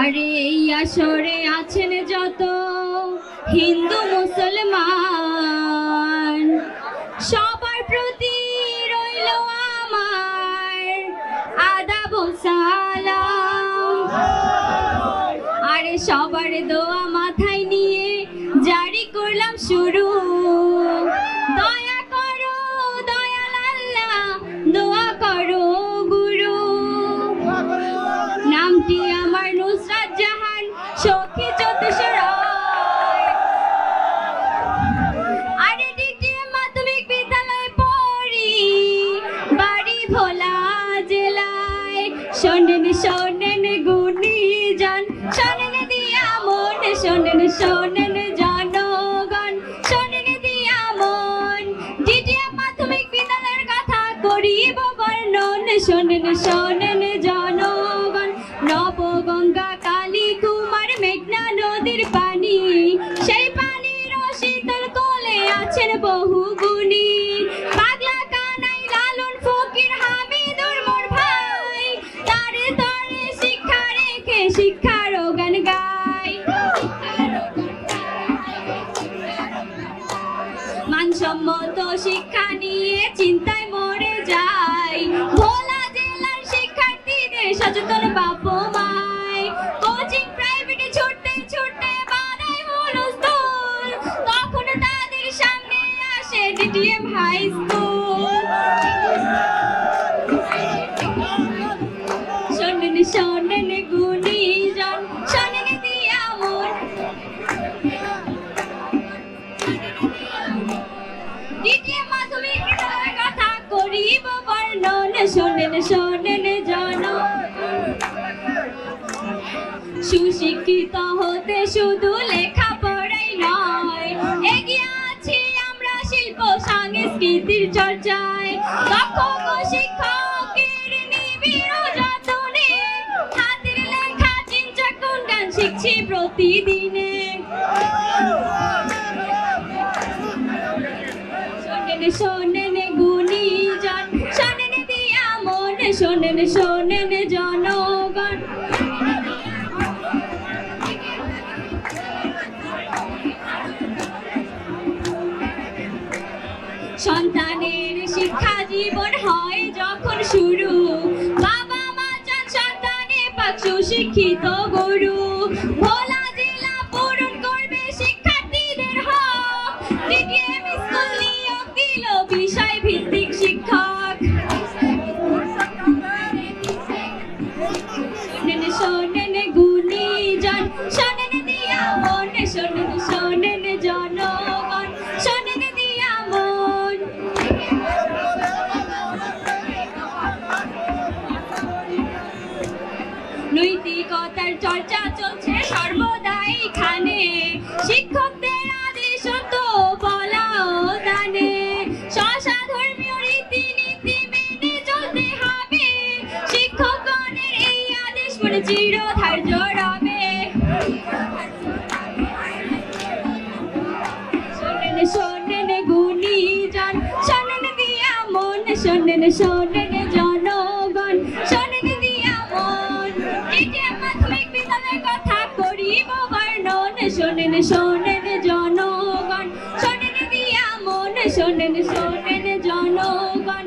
আরে এই আসরে আছেন যত হিন্দু, মুসলমান। সবার প্রতি রইল আমার আদা সালাম। আরে সবার দোয়া মাথায় শোনেন শোনেন গুণী যান শোনেন দিয়া মন, শোনেন শোনেন জনগণ, শোনেন দিয়া মন। ডিটিএম মাধ্যমিক বিদ্যালয়ের কথা করিব বর্ণন, শোনেন শোনেন জনগণ। নবগঙ্গা কালী কুমার মেঘনা নদীর পানি, সেই পানির শীতল কোলে আছেন বহু গুণী শিক্ষা নিয়ে চিন্তায় মরে যাই। ভোলা জেলার শিক্ষার্থীদের সচেতন বাপ মাই। কোচিং প্রাইভেটে ছুটতে ছুটতে বানাই হুলস্থুল তখন তাদের সামনে আসে ডিটিএম হাই স্কুল। শোনেন শোনেন গুণীজন, শোনেন দিয়া মন কথা করিব বর্ণন। শোনেন শোনেন জন। সুশিক্ষিত হতে শুধু লেখাপড়াই নয়, এগিয়ে আছি আমরা শিল্প, সাংস্কৃতির চর্চায়। দক্ষ শিক্ষকের নিবিড় যতনে লেখা প্রতিদিনে। শোনেন গুণীজন, শোনেন দিয়া মন, শোনেন শোনেন জনগণ। সন্তানের শিক্ষা জীবন হয় যখন শুরু। বাবা মা চান সন্তানে পাক সুশিক্ষিত গরু। বিষয় ভিত্তিক শিক্ষক? শোনেন গুণীজন, শোনেন দিয়া মন শোনেন শোনেন জনগণ, শোনেন দিয়া মন নৈতিকতার চর্চা চলছে সর্বদা এখানে। শিক্ষকদের চির ধার্য রবে শোনেন শোনেন গুণীজন, শোনেন দিয়া মন, শোনেন শোনেন জনগণ, শোনেন দিয়া মন। এটা মাধ্যমিক বিদ্যালয়ের কথা করিব বর্ণন, শোনেন শোনেন জনগণ, শোনেন দিয়া মন, শোনেন শোনেন জনগণ